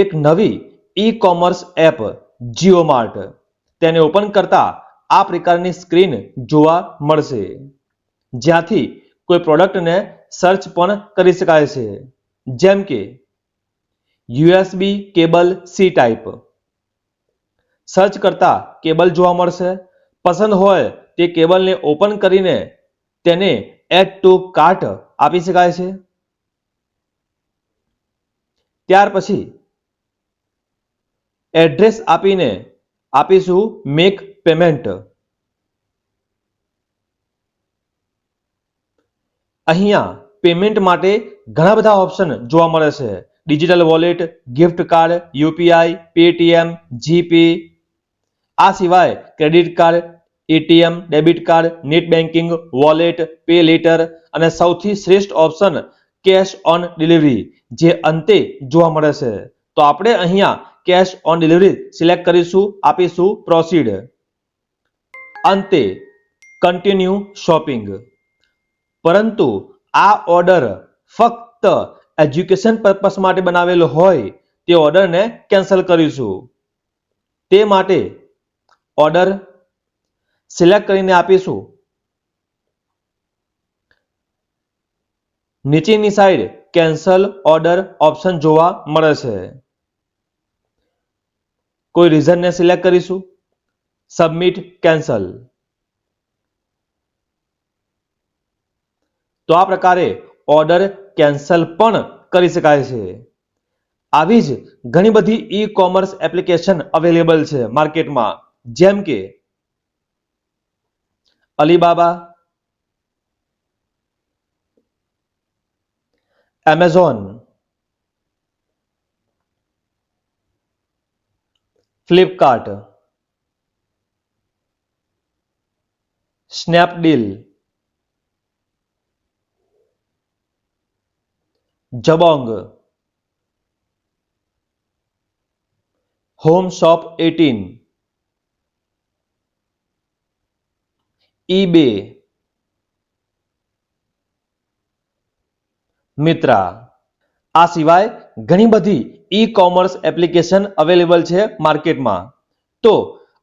એક નવી e commerce app Jio mart તેને ઓપન કરતા આ પ્રકારની સ્ક્રીન જોવા મળશે. જ્યાંથી કોઈ પ્રોડક્ટને સર્ચ પણ કરી શકાય છે. જેમ કે USB cable C type search કરતા કેબલ જોવા મળશે. પસંદ હોય તે કેબલને ઓપન કરીને તેને એડ ટુ કાર્ટ આપી શકાય છે. ત્યાર પછી એડ્રેસ આપીને આપીશું મેક પેમેન્ટ અહીંયા પેમેન્ટ માટે ઘણા બધા ઓપ્શન જોવા મળે છે. Digital wallet gift card UPI Paytm GPay આ સિવાય credit card ATM debit card net banking wallet pay later અને સૌથી શ્રેષ્ઠ ઓપ્શન કેશ ઓન ડિલિવરી જે અંતે જોવા મળે છે. તો આપણે અહીંયા કેશ ઓન ડિલિવરી સિલેક્ટ કરીશું, આપીશું પ્રોસીડ અંતે કન્ટિન્યુ શોપિંગ પરંતુ આ ઓર્ડર ફક્ત એજ્યુકેશન પર્પસ માટે બનાવેલો હોય, તે ઓર્ડરને કેન્સલ કરીશું. તે માટે ઓર્ડર સિલેક્ટ કરીને આપીશું. નીચેની સાઈડ કેન્સલ ઓર્ડર ઓપ્શન જોવા મળે છે. કોઈ રીઝનને સિલેક્ટ કરીશું? સબમિટ કેન્સલ તો આ પ્રકારે ઓર્ડર કેન્સલ પણ કરી શકાય છે. આવી જ ઘણી બધી ઈ કોમર્સ એપ્લિકેશન અવેલેબલ છે માર્કેટમાં જેમ કે Alibaba Amazon Flipkart Snapdeal Jabong home shop 18 eBay Myntra આ સિવાય ઘણી બધી ઈ કોમર્સ એપ્લિકેશન અવેલેબલ છે માર્કેટમાં તો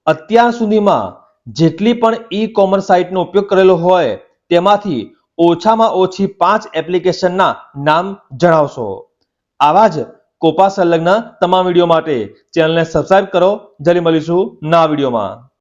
અત્યાર સુધીમાં જેટલી પણ ઈ કોમર્સ સાઇટનો ઉપયોગ કરેલો હોય તેમાંથી ઓછામાં ઓછી પાંચ એપ્લિકેશનના નામ જણાવશો. આવા જ કોપા સંલગ્ન તમામ વીડિયો માટે ચેનલને સબસ્ક્રાઇબ કરો. જલ્દી મળીશું ના વિડીયોમાં.